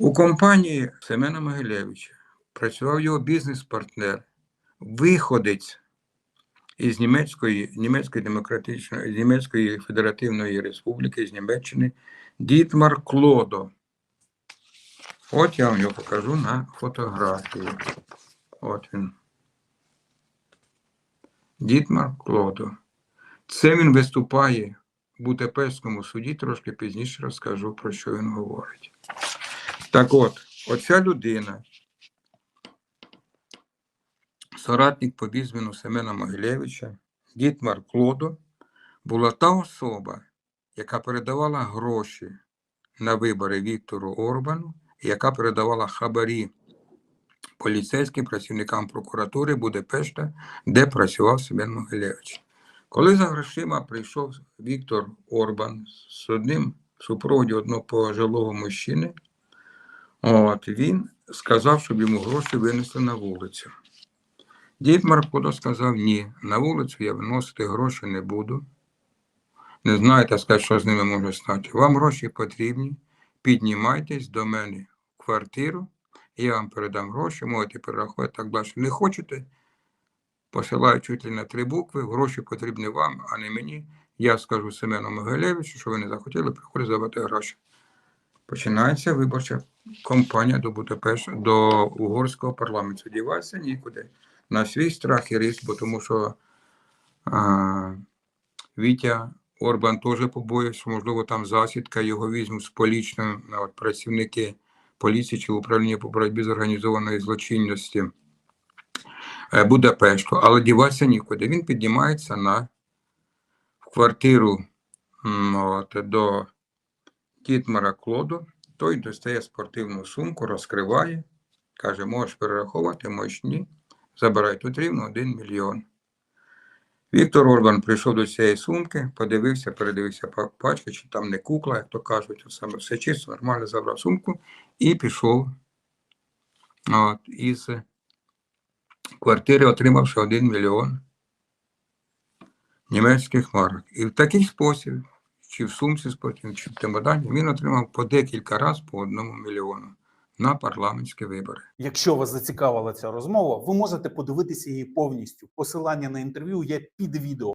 У компанії Семена Могилевича працював його бізнес-партнер, виходець із німецької, німецької демократичної, німецької федеративної республіки з Німеччини Дітмар Клодо. От я вам його покажу на фотографії. От він. Дітмар Клодо. Це він виступає в Будапештському суді, трошки пізніше розкажу, про що він говорить. Так от, оця людина, соратник по бізнесу Семена Могилевича, Дітмар Клодо, була та особа, яка передавала гроші на вибори Віктору Орбану, яка передавала хабарі поліцейським працівникам прокуратури Будапешта, де працював Семен Могилевич. Коли за грошима прийшов Віктор Орбан з одним супроводі одного пожилого мужчини, От, він сказав, щоб йому гроші винесли на вулицю. Дід Маркудо сказав: ні, на вулицю я виносити гроші не буду. Не знаєте, сказати, що з ними може стати. Вам гроші потрібні, піднімайтесь до мене в квартиру, я вам передам гроші, можете перерахувати так далі. Не хочете? Посилаю чуть ли на три букви, гроші потрібні вам, а не мені. Я скажу Семену Могилевичу, що ви не захотіли, приходить здавати гроші. Починається виборча кампанія до Будапешта, до угорського парламенту. Діватися нікуди. На свій страх і ризик, бо тому що а, Вітя Орбан теж побоївся, можливо, там засідка, його візьмуть з полічною от, працівники поліції чи управління по боротьбі з організованою злочинності е, Будапешту, але діватися нікуди. Він піднімається на в квартиру от, до Дітмара Клоду, той достає спортивну сумку, розкриває, каже, можеш перераховувати, можеш ні. Забирай тут рівно 1 мільйон. Віктор Орбан прийшов до цієї сумки, подивився, передивився па- пачку, чи там не кукла, як то кажуть, саме все чисто, нормально забрав сумку і пішов от, із квартири, отримавши 1 мільйон німецьких марок. І в такий спосіб, чи в сумці спортивній, чи в Темодані, він отримав по декілька разів по одному мільйону на парламентські вибори. Якщо вас зацікавила ця розмова, ви можете подивитися її повністю. Посилання на інтерв'ю є під відео.